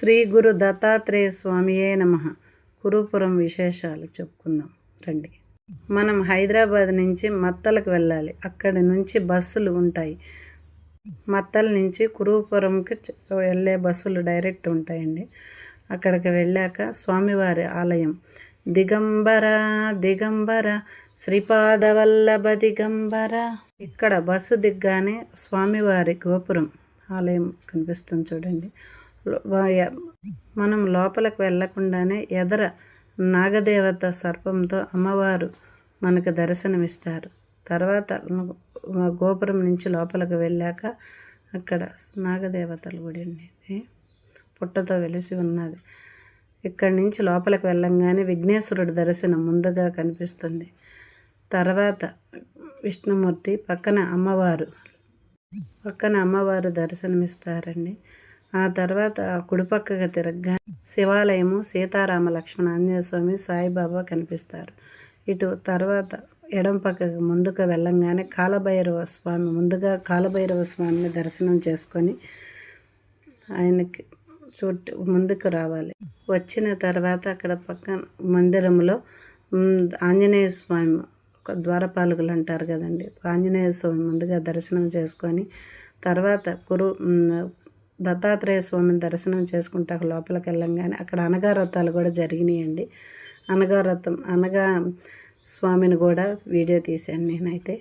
శ్రీ గురు దత్తాత్రేయ స్వామియే నమ. కురుపురం విశేషాలు చెప్పుకుందాం. రండి. మనం హైదరాబాద్ నుంచి మత్తలకు వెళ్ళాలి. అక్కడి నుంచి బస్సులు ఉంటాయి. మత్తల నుంచి కురుపురంకి వెళ్ళే బస్సులు డైరెక్ట్ ఉంటాయండి. అక్కడికి వెళ్ళాక స్వామివారి ఆలయం. దిగంబర దిగంబర శ్రీపాదవల్లభ దిగంబర. ఇక్కడ బస్సు దిగ్గానే స్వామివారి గోపురం ఆలయం కనిపిస్తుంది చూడండి. మనం లోపలికి వెళ్ళకుండానే ఎదర నాగదేవత సర్పంతో అమ్మవారు మనకు దర్శనమిస్తారు. తర్వాత గోపురం నుంచి లోపలికి వెళ్ళాక అక్కడ నాగదేవతల గుడి ఉండేది. పుట్టతో వెలిసి ఉన్నది. ఇక్కడి నుంచి లోపలికి వెళ్ళంగానే విఘ్నేశ్వరుడి దర్శనం ముందుగా కనిపిస్తుంది. తర్వాత విష్ణుమూర్తి పక్కన అమ్మవారు పక్కన అమ్మవారు దర్శనమిస్తారండి. ఆ తర్వాత కుడిపక్కగా తిరగగా శివాలయము సీతారామ లక్ష్మణ ఆంజనేయ స్వామి సాయిబాబా కనిపిస్తారు. ఇటు తర్వాత ఎడం పక్కకు ముందుకు వెళ్ళంగానే కాలభైరవ స్వామి ముందుగా కాలభైరవ స్వామిని దర్శనం చేసుకొని ఆయనకి చుట్టూ ముందుకు రావాలి. వచ్చిన తర్వాత అక్కడ పక్కన మందిరంలో ఆంజనేయ స్వామి ఒక ద్వారపాలకులు అంటారు కదండి. ఆంజనేయ స్వామి ముందుగా దర్శనం చేసుకొని తర్వాత కురు దత్తాత్రేయ స్వామిని దర్శనం చేసుకుంటే లోపలికి వెళ్ళంగానే అక్కడ అనగారథాలు కూడా జరిగినాయండి. అనగారథం అనగా స్వామిని కూడా వీడియో తీశాను నేనైతే.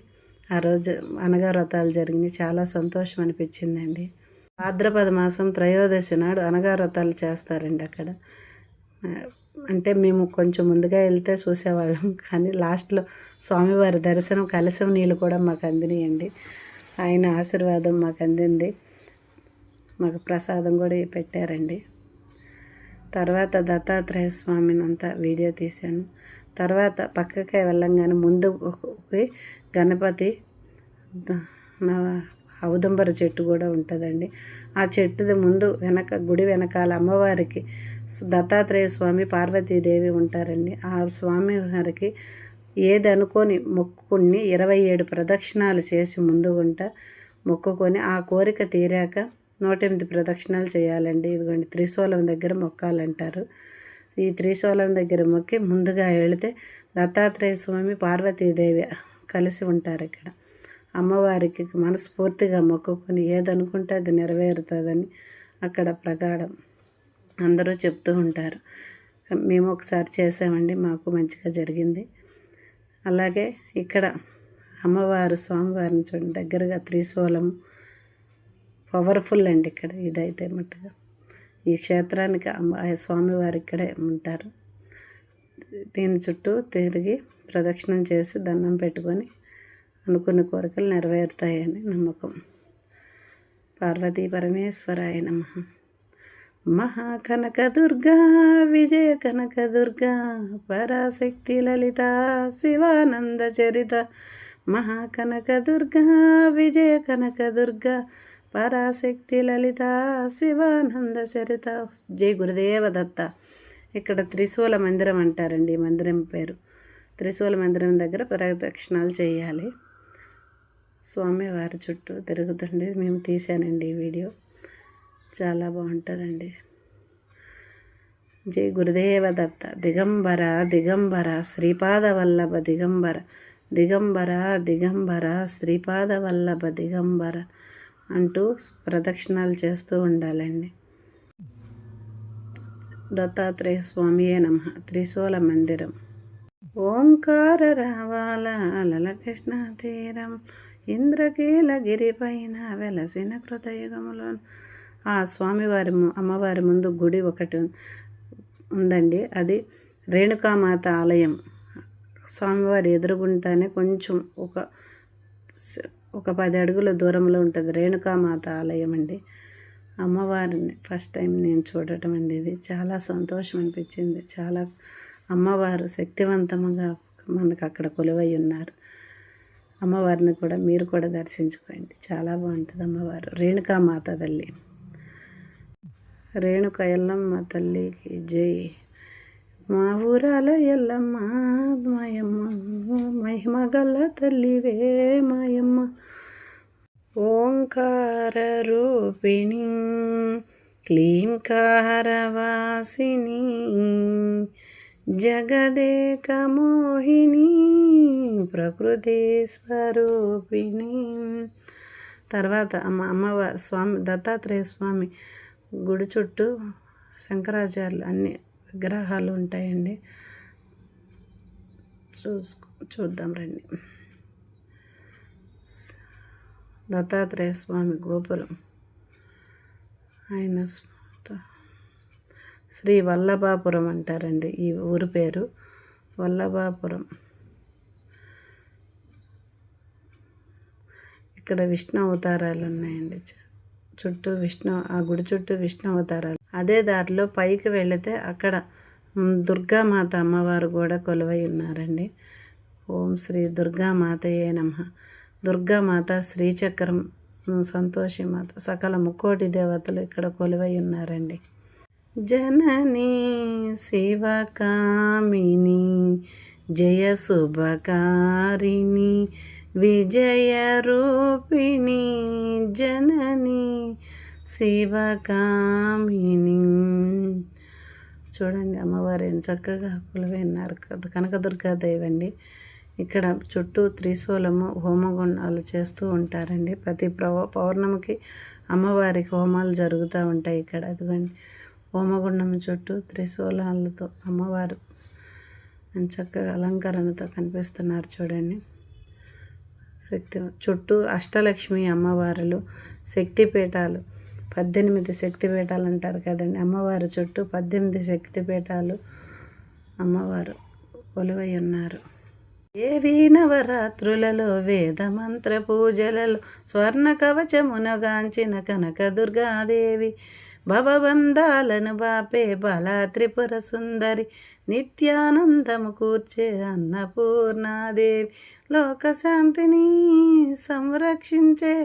ఆ రోజు అనగారథాలు జరిగినాయి. చాలా సంతోషం అనిపించిందండి. భాద్రపద మాసం త్రయోదశి నాడు అనగారథాలు చేస్తారండి అక్కడ. అంటే మేము కొంచెం ముందుగా వెళ్తే చూసేవాళ్ళం కానీ లాస్ట్లో స్వామివారి దర్శనం కలశం నీళ్ళు కూడా మాకు అందినాయండి. ఆయన ఆశీర్వాదం మాకు అందింది. మాకు ప్రసాదం కూడా పెట్టారండి. తర్వాత దత్తాత్రేయ స్వామిని అంతా వీడియో తీశాను. తర్వాత పక్కకే వెళ్ళంగానే ముందు పోయి గణపతి ఔదంబర చెట్టు కూడా ఉంటుందండి. ఆ చెట్టుది ముందు వెనక గుడి వెనకాల అమ్మవారికి దత్తాత్రేయ స్వామి పార్వతీదేవి ఉంటారండి. ఆ స్వామి వారికి ఏది అనుకొని మొక్కుకుని ఇరవై ఏడు ప్రదక్షిణాలు చేసి ముందుగుంట మొక్కుకొని ఆ కోరిక తీరాక నూట ఎనిమిది ప్రదక్షిణాలు చేయాలండి. ఇదిగోండి త్రిశూలం దగ్గర మొక్కాలంటారు. ఈ త్రిశూలం దగ్గర మొక్కి ముందుగా వెళితే దత్తాత్రేయ స్వామి పార్వతీదేవి కలిసి ఉంటారు ఇక్కడ. అమ్మవారికి మనస్ఫూర్తిగా మొక్కుకొని ఏదనుకుంటే అది నెరవేరుతుందని అక్కడ ప్రగాఢం అందరూ చెప్తూ ఉంటారు. మేము ఒకసారి చేసామండి మాకు మంచిగా జరిగింది. అలాగే ఇక్కడ అమ్మవారు స్వామివారిని చూడండి దగ్గరగా త్రిశూలము పవర్ఫుల్ అండి ఇక్కడ ఇదైతే మట్టుగా. ఈ క్షేత్రానికి అమ్మ స్వామివారు ఇక్కడే ఉంటారు. దీని చుట్టూ తిరిగి ప్రదక్షిణం చేసి దండం పెట్టుకొని అనుకున్న కోరికలు నెరవేరుతాయని నమ్మకం. పార్వతీ పరమేశ్వరాయ నమ. మహాకనక దుర్గా విజయ కనకదుర్గా పరాశక్తి లలిత శివానంద చరిత మహాకనక దుర్గా విజయ కనకదుర్గా పరాశక్తి లలిత శివానంద చరిత జై గురుదేవ దత్త. ఇక్కడ త్రిశూల మందిరం అంటారండి ఈ మందిరం పేరు. త్రిశూల మందిరం దగ్గర ప్రదక్షిణాలు చేయాలి. స్వామివారి చుట్టూ తిరుగుతుంది మేము తీసానండి ఈ వీడియో. చాలా బాగుంటుందండి. జై గురుదేవ దత్త. దిగంబర దిగంబర శ్రీపాద వల్లభ దిగంబర. దిగంబర దిగంబర శ్రీపాద వల్లభ దిగంబర. అంటూ ప్రదక్షిణాలు చేస్తూ ఉండాలండి. దత్తాత్రేయ స్వామియే నమ. త్రిశూల మందిరం. ఓంకార రావాల లలకృష్ణ తీరం. ఇంద్రకీలగిరి పైన వెలసిన కృతయుగములో ఆ స్వామివారి అమ్మవారి ముందు గుడి ఒకటి ఉందండి. అది రేణుకామాత ఆలయం. స్వామివారి ఎదురుగుంటానే కొంచెం ఒక ఒక పది అడుగుల దూరంలో ఉంటుంది. రేణుకామాత ఆలయం అండి. అమ్మవారిని ఫస్ట్ టైం నేను చూడటం అండి ఇది. చాలా సంతోషం అనిపించింది. చాలా అమ్మవారు శక్తివంతంగా మనకు అక్కడ కొలువై ఉన్నారు. అమ్మవారిని కూడా మీరు కూడా దర్శించుకోండి. చాలా బాగుంటుంది అమ్మవారు. రేణుకామాత తల్లి. రేణుక ఎల్లమ్మ తల్లికి జై. మా ఊరాల ఎల్లమ్మ మాయమ్మ మహిమ గల్ల తల్లివే మాయమ్మ. ఓంకార రూపిణి క్లీంకారవాసిని జగదేకమోహిని ప్రకృతి స్వరూపిణి. తర్వాత అమ్మ అమ్మవారి స్వామి దత్తాత్రేయ స్వామి గుడి చుట్టూ శంకరాచార్యులు అన్ని విగ్రహాలు ఉంటాయండి చూసుకో చూద్దాం రండి. దత్తాత్రేయ స్వామి గోపురం. ఆయన శ్రీ వల్లభాపురం అంటారండి ఈ ఊరి పేరు. వల్లభాపురం. ఇక్కడ విష్ణు అవతారాలు ఉన్నాయండి చుట్టూ విష్ణు ఆ గుడి చుట్టూ విష్ణు అవతారాలు అదే దారిలో పైకి వెళితే అక్కడ దుర్గామాత అమ్మవారు కూడా కొలువై ఉన్నారండి. ఓం శ్రీ దుర్గామాతయే నమ. దుర్గామాత శ్రీచక్రం సంతోషి సంతోషిమాత సకల ముక్కోటి దేవతలు ఇక్కడ కొలువై ఉన్నారండి. జనని శివకామిని జయ శుభకారిణి విజయ రూపిణి జనని శివకామిని చూడండి అమ్మవారు ఎంత చక్కగా కొలువైనారు కనకదుర్గా దేవండి ఇక్కడ చుట్టూ త్రిశూలము హోమగుండాలు చేస్తూ ఉంటారండి. ప్రతి ప్రవ పౌర్ణమికి అమ్మవారికి హోమాలు జరుగుతూ ఉంటాయి ఇక్కడ. అదిగోండి హోమగుండం చుట్టూ త్రిశూలాలతో అమ్మవారు చక్కగా అలంకరణతో కనిపిస్తున్నారు చూడండి. శక్తి చుట్టూ అష్టలక్ష్మి అమ్మవారులు శక్తిపీఠాలు పద్దెనిమిది శక్తిపీఠాలు అంటారు కదండి. అమ్మవారి చుట్టూ పద్దెనిమిది శక్తిపీఠాలు అమ్మవారు కొలువై ఉన్నారు. ఏవి నవరాత్రులలో వేద మంత్ర పూజలలో స్వర్ణ కవచమునగాంచిన కనకదుర్గాదేవి భవబంధాలను బాపే బలా త్రిపుర సుందరి నిత్యానందము కూర్చే అన్నపూర్ణాదేవి లోకశాంతిని సంరక్షించే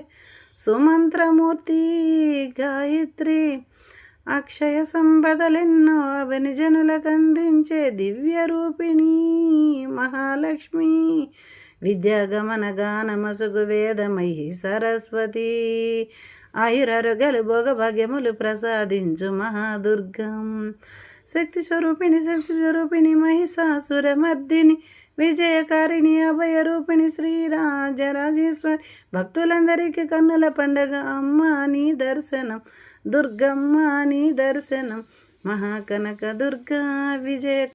సుమంత్రమూర్తి గాయత్రి అక్షయ సంపదలెన్నో అవని అందించే దివ్య రూపిణి మహాలక్ష్మి. విద్యాగమన గానమసుగు వేదమయి సరస్వతి. ఆయురరుగలు భోగ భాగ్యములు ప్రసాదించు మహాదుర్గం. శక్తి స్వరూపిణి శక్తి స్వరూపిణి మహిషాసురమర్దిని విజయకారిణి అభయ రూపిణి శ్రీరాజరాజేశ్వరి. భక్తులందరికీ కన్నుల పండగ. అమ్మ నీ దర్శనం. దుర్గమ్మ నీ దర్శనం. మహాకనక దుర్గా విజయ